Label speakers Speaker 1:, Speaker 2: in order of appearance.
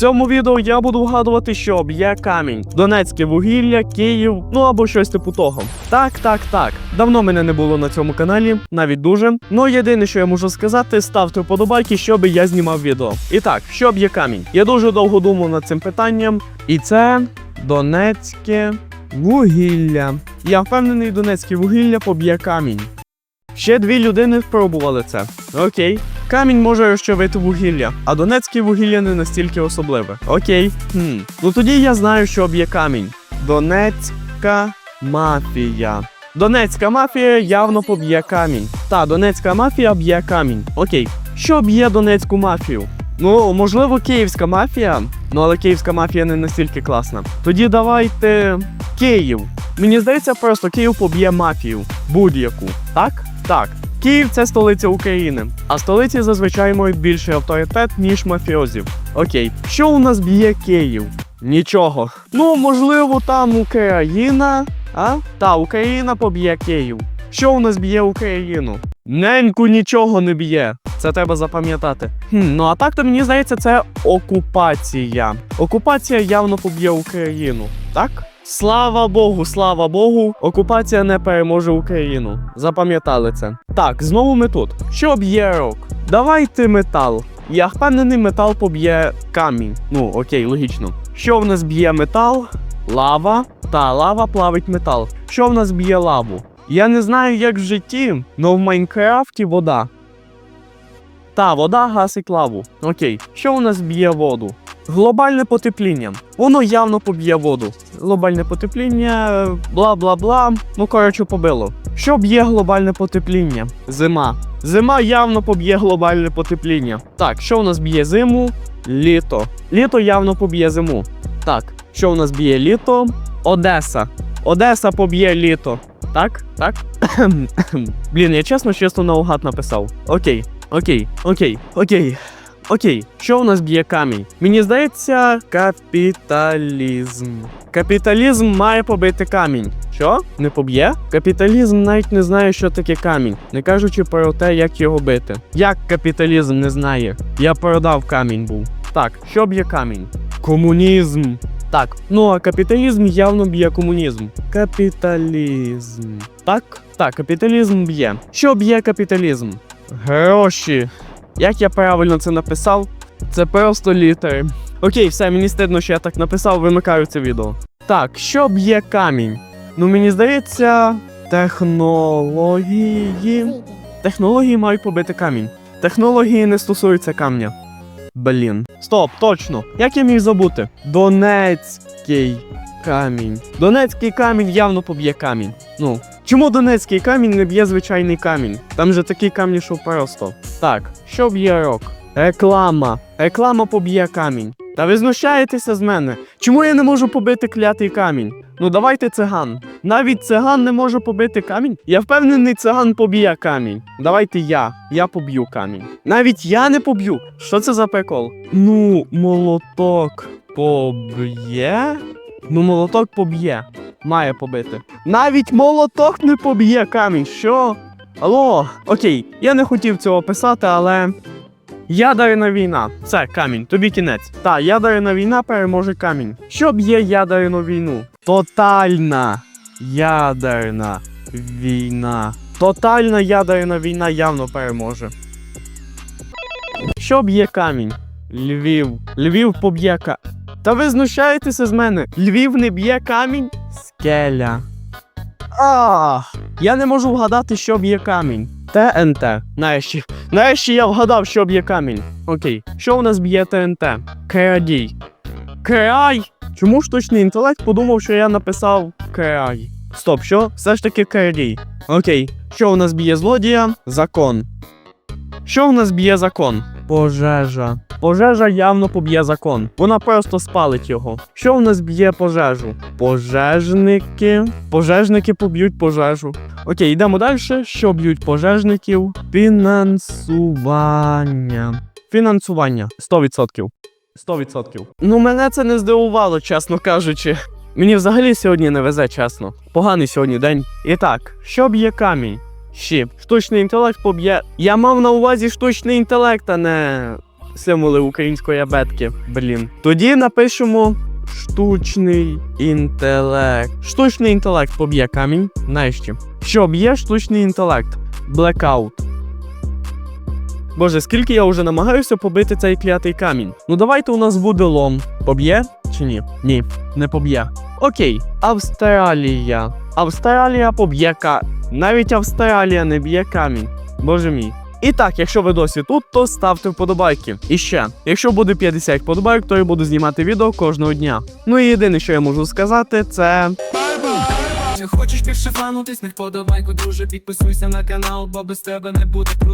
Speaker 1: цьому відео я буду вгадувати, що б'є камінь. Донецьке вугілля, Київ, ну або щось типу того. Так, так, так. Давно мене не було на цьому каналі, навіть дуже. Ну єдине, що я можу сказати, ставте вподобайки, щоб я знімав відео. І так, що б'є камінь? Я дуже довго думав над цим питанням, і це Донецьке вугілля. Я впевнений, Донецьке вугілля поб'є камінь. Ще дві людини спробували це. Окей. Камінь може розчавити вугілля, а донецьке вугілля не настільки особливе. Окей. Хм. Ну тоді я знаю, що б'є камінь. Донецька мафія. Донецька мафія явно поб'є камінь. Та, донецька мафія б'є камінь. Окей. Що б'є донецьку мафію? Ну, можливо, київська мафія, ну але київська мафія не настільки класна. Тоді давайте Київ. Мені здається, просто Київ поб'є мафію. Будь-яку. Так? Так. Київ це столиця України, а столиці зазвичай мають більший авторитет, ніж мафіозів. Окей, що у нас б'є Київ? Нічого. Ну, можливо, там Україна. А? Та, Україна поб'є Київ. Що у нас б'є Україну? Неньку нічого не б'є. Це треба запам'ятати. Хм, ну а так то мені здається, це окупація. Окупація явно поб'є Україну, так? Слава Богу, слава Богу, окупація не переможе Україну. Запам'ятали це. Так, знову ми тут. Що б'є рок? Давайте метал. Я впевнений, метал поб'є камінь. Ну, окей, логічно. Що в нас б'є метал? Лава. Та лава плавить метал. Що в нас б'є лаву? Я не знаю, як в житті, але в Майнкрафті вода. Та, вода гасить лаву. Окей. Що у нас б'є воду? Глобальне потепління. Воно явно поб'є воду. Глобальне потепління, бла бла бла. Ну, коротше, побило. Що б'є глобальне потепління? Зима. Зима явно поб'є глобальне потепління. Так, що у нас б'є зиму? Літо. Літо явно поб'є зиму. Так, що у нас б'є літо? Одеса. Одеса поб'є літо. Так? Так? Блін, я чесно, чесно наугад написав. Окей, окей, окей, окей. Окей, що у нас б'є камінь? Мені здається, капіталізм. Капіталізм має побити камінь. Що? Не поб'є? Капіталізм навіть не знає, що таке камінь, не кажучи про те, як його бити. Як капіталізм не знає? Я продав камінь був. Так, що б'є камінь? Комунізм. Так, ну а капіталізм явно б'є комунізм. Капіталізм. Так? Так, капіталізм б'є. Що б'є капіталізм? Гроші. Як я правильно це написав? Це просто літери. Окей, все, мені стидно, що я так написав, вимикаю це відео. Так, що б'є камінь? Ну мені здається, технології. Технології мають побити камінь. Технології не стосуються камня. Блін. Стоп, точно. Як я міг забути? Донецький камінь. Донецький камінь явно поб'є камінь. Ну. Чому донецький камінь не б'є звичайний камінь? Там же такі камні, що просто. Так, що б'є рок? Реклама. Реклама поб'є камінь. Та ви знущаєтеся з мене. Чому я не можу побити клятий камінь? Ну давайте циган. Навіть циган не може побити камінь. Я впевнений, циган поб'є камінь. Давайте я. Я поб'ю камінь. Навіть я не поб'ю. Що це за прикол? Ну, молоток поб'є? Ну, молоток поб'є. Має побити. Навіть молоток не поб'є камінь. Що? Алло, окей, я не хотів цього писати, але. Ядерна війна. Це камінь, тобі кінець. Та, ядерна війна переможе камінь. Що б'є ядерну війну? Тотальна ядерна війна. Тотальна ядерна війна явно переможе. Що б'є камінь? Львів. Львів поб'є ка. Та ви знущаєтеся з мене. Львів не б'є камінь? Скеля. А, я не можу вгадати, що б'є камінь. ТНТ. Нарешті. Нарешті я вгадав, що б'є камінь. Окей. Що у нас б'є ТНТ? Крадій. Край! Чому штучний інтелект подумав, що я написав край? Стоп, що? Все ж таки крадій. Окей. Що у нас б'є злодія? Закон. Що у нас б'є закон? Пожежа. Пожежа явно поб'є закон. Вона просто спалить його. Що в нас б'є пожежу? Пожежники. Пожежники поб'ють пожежу. Окей, йдемо далі. Що б'ють пожежників? Фінансування. Фінансування 100%. 100%. Ну, мене це не здивувало, чесно кажучи. Мені взагалі сьогодні не везе, чесно. Поганий сьогодні день. І так, що б'є камінь? Щіп. Штучний інтелект поб'є. Я мав на увазі штучний інтелект, а не символи української абетки. Блін. Тоді напишемо штучний інтелект. Штучний інтелект поб'є камінь. Нарешті. Що б'є штучний інтелект? Blackout. Боже, скільки я вже намагаюся побити цей клятий камінь. Ну давайте у нас буде лом. Поб'є чи ні? Ні, не поб'є. Окей, Австралія. Австралія поб'є ка. Навіть Австралія не б'є камінь. Боже мій. І так, якщо ви досі тут, то ставте вподобайки. І ще, якщо буде 50 вподобайок, то я буду знімати відео кожного дня. Ну і єдине, що я можу сказати, це.
Speaker 2: Хочеш більше фанутись, не вподобайку, друже, підписуйся на канал, бо без тебе не буде круто.